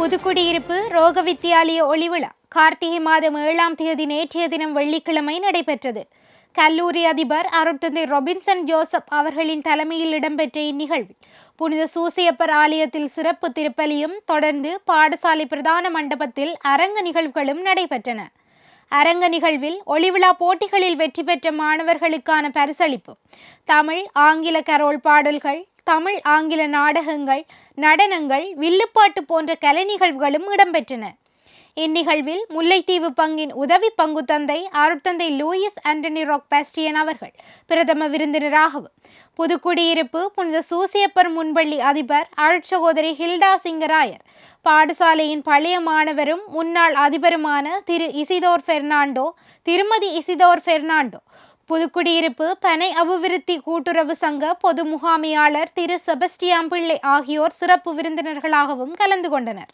புதுக்குடியிருப்பு ரோக வித்தியாலய ஒளிவிழா கார்த்திகை மாதம் ஏழாம் தேதி நேற்றைய தினம் வெள்ளிக்கிழமை நடைபெற்றது. கல்லூரி அதிபர் அருட்தந்தை ரொபின்சன் ஜோசப் அவர்களின் தலைமையில் இடம்பெற்ற இந்நிகழ்வில் புனித சூசியப்பர் ஆலயத்தில் சிறப்பு திருப்பலியும் தொடர்ந்து பாடசாலை பிரதான மண்டபத்தில் அரங்க நிகழ்வுகளும் நடைபெற்றன. அரங்க நிகழ்வில் ஒளிவிழா போட்டிகளில் வெற்றி பெற்ற மாணவர்களுக்கான பரிசளிப்பு தமிழ் ஆங்கில கரோல் பாடல்கள் தமிழ் ஆங்கில நாடகங்கள் நடனங்கள் வில்லுப்பாட்டு போன்ற கலை நிகழ்வுகளும் இடம்பெற்றன. இந்நிகழ்வில் முல்லைத்தீவு பங்கின் உதவி பங்கு தந்தை அருட்தந்தை லூயிஸ் ஆண்டனி ராக் பாஸ்டியன் அவர்கள் பிரதம விருந்தினராகவும் புதுக்குடியிருப்பு புனித சூசியப்பர் முன்பள்ளி அதிபர் அருட்சகோதரி ஹில்டா சிங்கராயர் பாடசாலையின் பழைய மாணவரும் முன்னாள் அதிபருமான திரு இசிதோர் பெர்னாண்டோ திருமதி இசிதோர் பெர்னாண்டோ புதுக்குடியிருப்பு பனை அபிவிருத்தி கூட்டுறவு சங்க பொது முகாமையாளர் திரு செபஸ்டியாம்பிள்ளை ஆகியோர் சிறப்பு விருந்தினர்களாகவும் கலந்து கொண்டனர்.